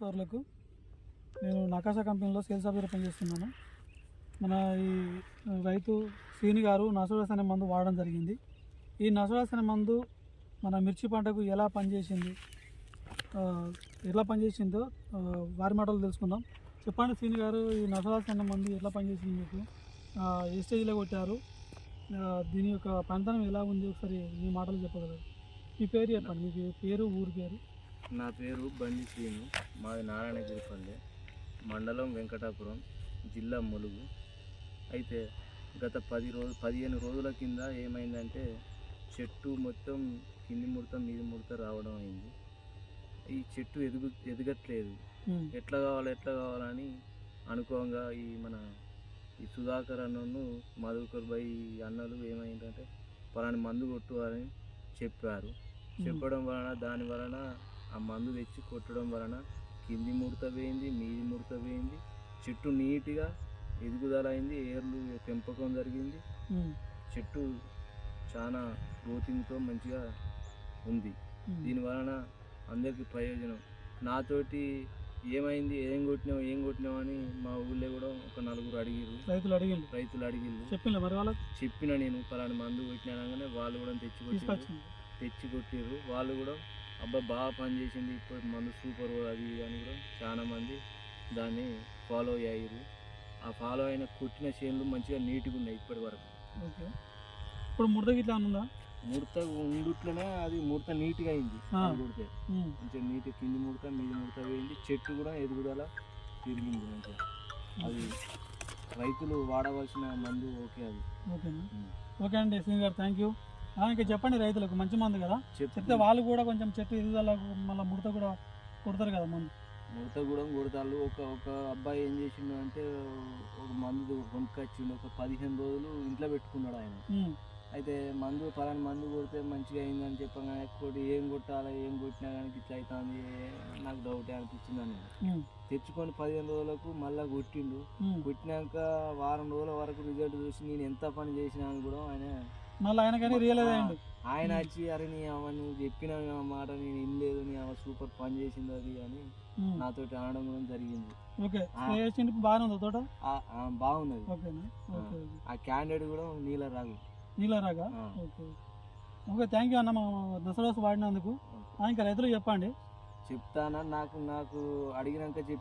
సార్లకు నేను నకాశా కంపెనీలో sales officer పనిచేస్తున్నాను. మన ఈ రైతు శ్రీని గారు నసోడస్ అనే మందు వాడడం జరిగింది. ఈ నసోడస్ అనే మందు మన మిర్చి పంటకు ఎలా పనిచేసింది ఎలా పనిచేసిందో వారి మాటలు తెలుసుకుందాం. చెప్పండి శ్రీని గారు ఈ నసోడస్ అనే మందు ఎట్లా పనిచేసింది మీకు? ఏ స్టేజ్లో కొట్టారు? దీని యొక్క పంతనం ఎలా ఉంది? ఒకసారి మీ మాటలు చెప్పగలరు. మీ పేరు చెప్పండి మీ పే- పేరు ఊరి పేరు? నా పేరు బండి శ్రీను. మాది నారాయణగిరిపల్లె మండలం వెంకటాపురం జిల్లా ములుగు. అయితే గత పది రోజు పదిహేను రోజుల కింద ఏమైందంటే చెట్టు మొత్తం కింది ముడత మీది ముడత రావడం అయింది. ఈ చెట్టు ఎదుగు ఎదగట్లేదు. ఎట్లా కావాలి ఎట్లా కావాలని అనుకోగా ఈ మన ఈ సుధాకర్ అన్నను మధుకర్ బై అన్నలు ఏమైందంటే పలాని మందు కొట్టు అని చెప్పారు చెప్పడం వలన దాని వలన ఆ మందు తెచ్చి కొట్టడం వలన కింది ముడత వేయింది మీది ముడత వేయింది. చెట్టు నీట్గా ఎదుగుదల అయింది ఏర్లు పెంపకం జరిగింది. చెట్టు చాలా గ్రోతింగ్తో మంచిగా ఉంది. దీని వలన అందరికీ ప్రయోజనం. నాతోటి ఏమైంది ఏం కొట్టినావు ఏం కొట్టినావు అని మా ఊళ్ళో కూడా ఒక నలుగురు అడిగిరు రైతులు అడిగిండు రైతులు అడిగిళ్ళు చెప్పిండు మరి వాళ్ళకి? చెప్పిన నేను పలాని మందు కొట్టినాగానే వాళ్ళు కూడా తెచ్చి కొట్టిరు తీసుకొచ్చింది తెచ్చి కొట్టిర్రు. వాళ్ళు కూడా అబ్బా బాగా పనిచేసింది ఇప్పుడు మందు సూపర్ అది అని కూడా చాలా మంది దాన్ని ఫాలో అయ్యారు. ఆ ఫాలో అయిన కొట్టిన చేనులు మంచిగా నీట్గా ఉన్నాయి ఇప్పటి వరకు. ఓకే. ఇప్పుడు ముడత గిట్లా ఉందా? ముడత ఉండుట్లోనే అది ముడత నీట్గా అయింది. ఉమ్, మంచిగా నీట్ కింది ముడత మీది ముడత వేయింది. చెట్టు కూడా ఎదుగుదల పెరిగింది మంచిగా. అది రైతులు వాడవలసిన మందు ఓకే అది. ఓకేనా? ఉమ్. ఓకే అండి శ్రీని గారు థ్యాంక్ యూ ఇంకా చెప్పండి రైతులకు మంచి మందు కదా? చెప్తే వాళ్ళు కూడా కొంచెం చెట్టు ఎదుగుదలకు మళ్ళీ ముడత కూడా కొడతారు కదా మందు? ముడత కూడా కొడతాళ్ళు ఒక ఒక అబ్బాయి ఏం చేసిండు అంటే ఒక మందు కొనుక్కొచ్చిండు. ఒక పదిహేను రోజులు ఇంట్లో పెట్టుకున్నాడు ఆయన. అయితే మందు పలాని మందు కొడితే మంచిగా అయిందని చెప్పగానే కొట్టి ఏం కొట్టాలి ఏం కొట్టినా కానీ ఇట్లా అవుతుంది నాకు డౌటే అనిపించింది అని తెచ్చుకొని పదిహేను రోజులకు మళ్ళీ కొట్టిండు. కొట్టినాక వారం రోజుల వరకు రిజల్ట్ చూసి నేను ఎంత పని చేసినా అని కూడా ఆయన మళ్ళీ ఆయనకని రియలైజ్ అయ్యండు. ఆయన వచ్చి అరే నీ అవ నువ్వు చెప్పిన మాట నేను వినలేదు నీ అవ సూపర్ పని చేసింది అది అని నాతోటి అనడం కూడా జరిగింది. ఓకే ఉందా తోట? బాగున్నది. ఆ. క్యాండిడేట్ కూడా నీల రాగు నీలరాగా ఆ. Okay okay. థ్యాంక్ యూ అన్న మా దసరా వాడినందుకు. ఇంకా రైతులకు చెప్పండి. చెప్తానా? నాకు నాకు అడిగినాక చెప్పి.